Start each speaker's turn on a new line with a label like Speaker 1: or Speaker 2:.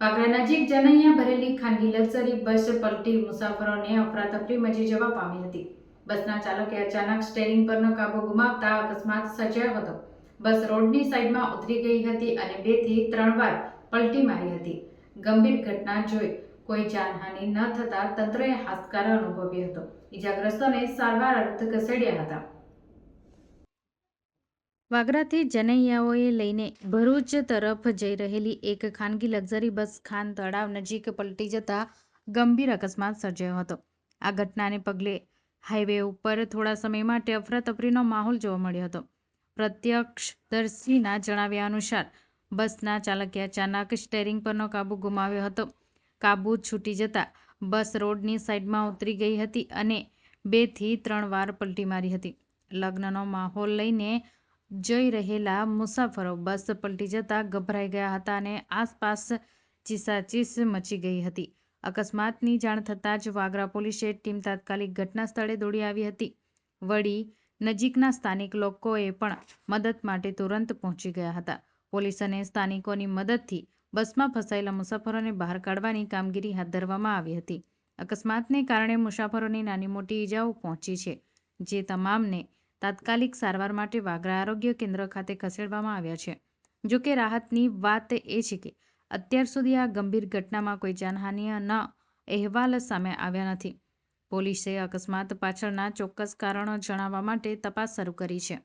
Speaker 1: વાગરા નજીક જનૈયા ભરેલી ખાનગી લક્ઝરી બસ પલટી મુસાફરોને અફરાતફરી મચી જવા પામી હતી. બસના ચાલકે અચાનક સ્ટેરિંગ પરનો કાબુ ગુમાવતા અકસ્માત સર્જાયો હતો. બસ રોડની સાઈડમાં ઉતરી ગઈ હતી અને બેથી ત્રણ વાર પલટી મારી હતી. ગંભીર ઘટના જોઈ કોઈ જાનહાનિ ન થતા તંત્રએ હાશકાર અનુભવ્યો હતો. ઈજાગ્રસ્તોને સારવાર અર્થે ખસેડ્યા હતા. વાગરાથી જનૈયાઓએ લઈને ભરૂચ તરફ જઈ રહેલી એક ખાનગી લક્ઝરી બસ ખાન તળાવ નજીક પલટી જતા ગંભીર અકસ્માત સર્જાયો હતો. આ ઘટનાને પગલે હાઈવે ઉપર થોડા સમય માટે અફરાતફરીનો માહોલ જોવા મળ્યો હતો. પ્રત્યક્ષદર્શીના જણાવ્યા અનુસાર, બસના ચાલકે અચાનક સ્ટેરિંગ પરનો કાબુ ગુમાવ્યો હતો. કાબુ છૂટી જતા બસ રોડની સાઈડમાં ઉતરી ગઈ હતી અને બેથી ત્રણ વાર પલટી મારી હતી. લગ્નનો માહોલ લઈને જઈ રહેલા મુસાફરો બસ પલટી જતા ગભરાઈ ગયા હતા અને આસપાસ ચીસાચીસ મચી ગઈ હતી. અકસ્માતની જાણ થતાં જ વાગરા પોલીસે ટીમ તાત્કાલિક ઘટના સ્થળે દોડી આવી હતી. વળી નજીકના સ્થાનિક લોકોએ પણ મદદ માટે તુરંત પહોંચી ગયા હતા. પોલીસ અને સ્થાનિકોની મદદથી બસમાં ફસાયેલા મુસાફરોને બહાર કાઢવાની કામગીરી હાથ ધરવામાં આવી હતી. અકસ્માતને કારણે મુસાફરોની નાની મોટી ઈજાઓ પહોંચી છે, જે તમામને તાત્કાલિક સારવાર માટે વાગરા આરોગ્ય કેન્દ્ર ખાતે ખસેડવામાં આવ્યા છે. જો કે રાહતની વાત એ છે કે, અત્યાર સુધી આ ગંભીર ઘટનામાં કોઈ જાનહાનિના અહેવાલ સામે આવ્યા નથી. પોલીસે અકસ્માત પાછળના ચોક્કસ કારણો જણાવવા માટે તપાસ શરૂ કરી છે.